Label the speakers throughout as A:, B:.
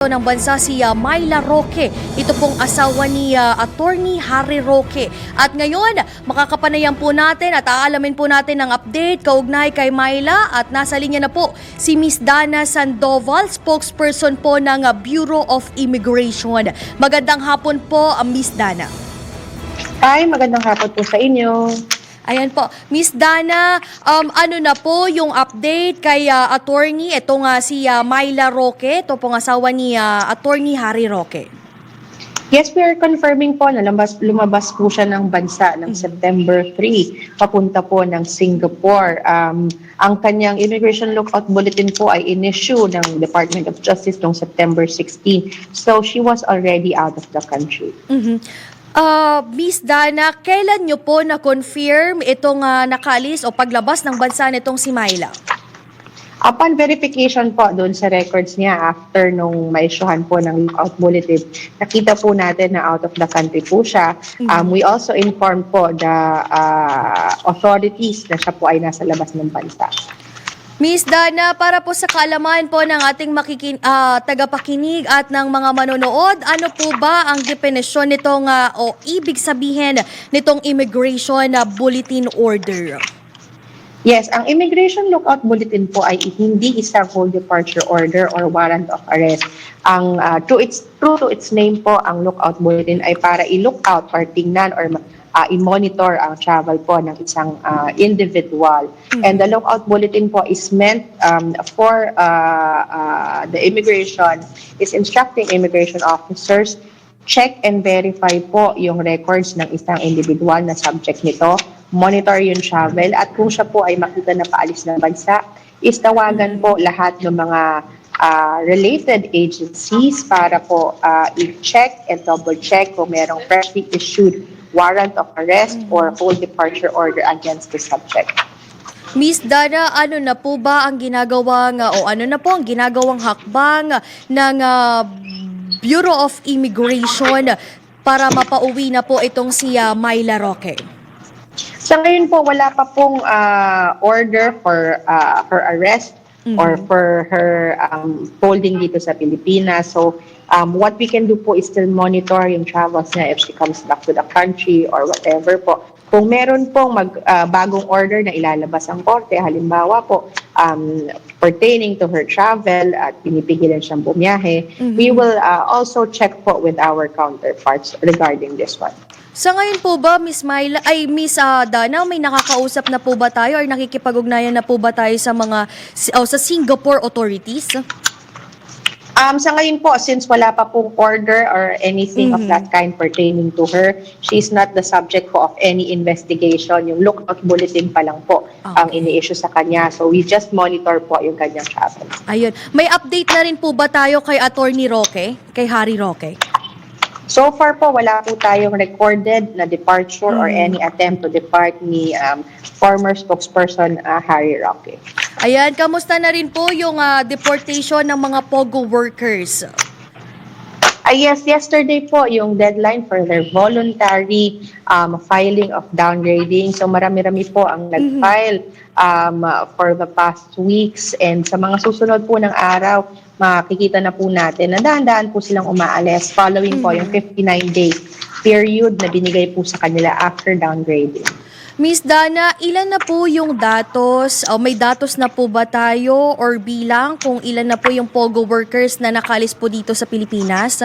A: ng bansa si uh, Myla Roque. Ito pong asawa ni uh, Attorney Harry Roque. At ngayon, makakapanayan po natin at aalamin po natin ang update kaugnay kay Myla at nasa linya na po si Miss Dana Sandoval, spokesperson po ng uh, Bureau of Immigration. Magandang hapon po, uh, Miss Dana.
B: Hi, magandang hapon po sa inyo.
A: Ayan po. Miss Dana, um, ano na po yung update kay uh, attorney? Ito nga si uh, Myla Roque, ito pong asawa ni uh, attorney Harry Roque.
B: Yes, we are confirming po na lumabas, lumabas po siya ng bansa ng September 3, papunta po ng Singapore. Um, ang kanyang immigration lookout bulletin po ay in-issue ng Department of Justice noong September 16. So she was already out of the country.
A: Mhm. Uh, Miss Dana, kailan nyo po na-confirm itong uh, nakalis o paglabas ng bansa nitong si Myla?
B: Upon verification po doon sa records niya after nung maisuhan po ng lookout bulletin, nakita po natin na out of the country po siya. Um, we also informed po the uh, authorities na siya po ay nasa labas ng bansa.
A: Miss Dana, para po sa kaalaman po ng ating makikin, ah, tagapakinig at ng mga manonood, ano po ba ang definisyon nitong ah, o ibig sabihin nitong immigration na bulletin order?
B: Yes, ang immigration lookout bulletin po ay hindi isang whole departure order or warrant of arrest. Ang uh, to its true to its name po, ang lookout bulletin ay para i-look out or tingnan or uh, i-monitor ang travel po ng isang uh, individual. And the lookout bulletin po is meant um, for uh, uh, the immigration is instructing immigration officers check and verify po yung records ng isang individual na subject nito, monitor yung travel, at kung siya po ay makita na paalis ng bansa, is tawagan po lahat ng mga ah, related agencies para po ah, i-check and double-check kung merong freshly issued warrant of arrest or whole departure order against the subject.
A: Miss Dana, ano na po ba ang ginagawang ah, o ano na po ang ginagawang hakbang ng ah, Bureau of Immigration para mapauwi na po itong si ah, Myla Roque?
B: Sa ngayon po, wala pa pong ah, order for ah, her arrest or for her um, holding dito sa Pilipinas. So, um, what we can do po is still monitor yung travels niya if she comes back to the country or whatever po. Kung meron pong mag, ah, bagong order na ilalabas ang korte, halimbawa po, um, pertaining to her travel at pinipigilan siyang bumiyahe, we will ah, also check po with our counterparts regarding this one.
A: Sa ngayon po ba, Miss Myla, ay Miss ah, Dana, may nakakausap na po ba tayo or nakikipag-ugnayan na po ba tayo sa mga o sa Singapore authorities?
B: Um, sa ngayon po, since wala pa pong order or anything of that kind pertaining to her, she's not the subject po of any investigation. Yung lookout bulletin pa lang po ang
A: Okay.
B: ini-issue sa kanya. So we just monitor po yung kanyang travel.
A: Ayun. May update na rin po ba tayo kay Attorney Roque? Kay Harry Roque?
B: So far po, wala po tayong recorded na departure or any attempt to depart ni um, former spokesperson uh, Harry Roque.
A: Ayan, kamusta na rin po yung ah, deportation ng mga POGO workers?
B: Ah, yes, yesterday po yung deadline for their voluntary um, filing of downgrading. So marami-rami po ang nag-file um, for the past weeks and sa mga susunod po ng araw, makikita na po natin na dahan-dahan po silang umaalis following po yung 59-day period na binigay po sa kanila after downgrading.
A: Miss Dana, ilan na po yung datos? O may datos na po ba tayo or bilang kung ilan na po yung POGO workers na nakalis po dito sa Pilipinas?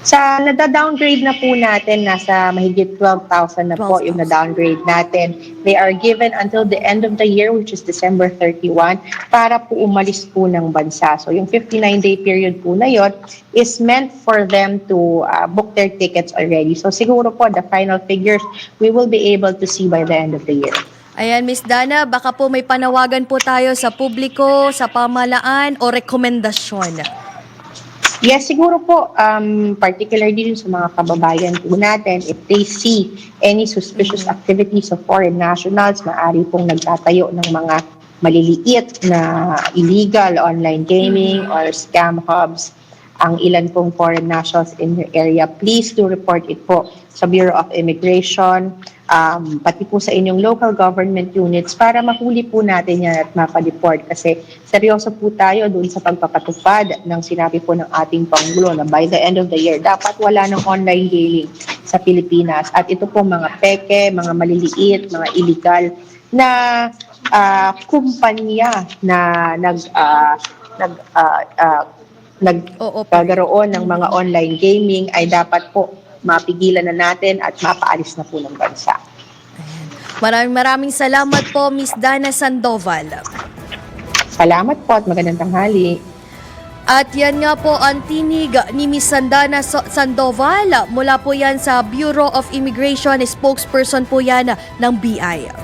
B: Sa nada-downgrade na po natin, nasa mahigit 12,000 na po
A: 12,000.
B: yung na-downgrade natin. They are given until the end of the year, which is December 31, para po umalis po ng bansa. So yung 59-day period po na yon is meant for them to uh, book their tickets already. So siguro po, the final figures, we will be able to see by the end of the year.
A: Ayan, Miss Dana, baka po may panawagan po tayo sa publiko, sa pamalaan o rekomendasyon.
B: Yes, siguro po, um, particularly din sa mga kababayan po natin, if they see any suspicious activities of foreign nationals, maaari pong nagtatayo ng mga maliliit na illegal online gaming or scam hubs ang ilan pong foreign nationals in your area, please do report it po sa Bureau of Immigration. um, pati po sa inyong local government units para mahuli po natin yan at mapadeport kasi seryoso po tayo dun sa pagpapatupad ng sinabi po ng ating Pangulo na by the end of the year, dapat wala ng online gaming sa Pilipinas. At ito po mga peke, mga maliliit, mga illegal na ah, kumpanya na nag ah, nag ah,
A: Oo,
B: nagkagaroon ng mga online gaming ay dapat po mapigilan na natin at mapaalis na po ng bansa.
A: Maraming maraming salamat po, Miss Dana Sandoval.
B: Salamat po at magandang tanghali.
A: At yan nga po ang tinig ni Miss Sandana Sandoval. Mula po yan sa Bureau of Immigration, spokesperson po yan ng BI.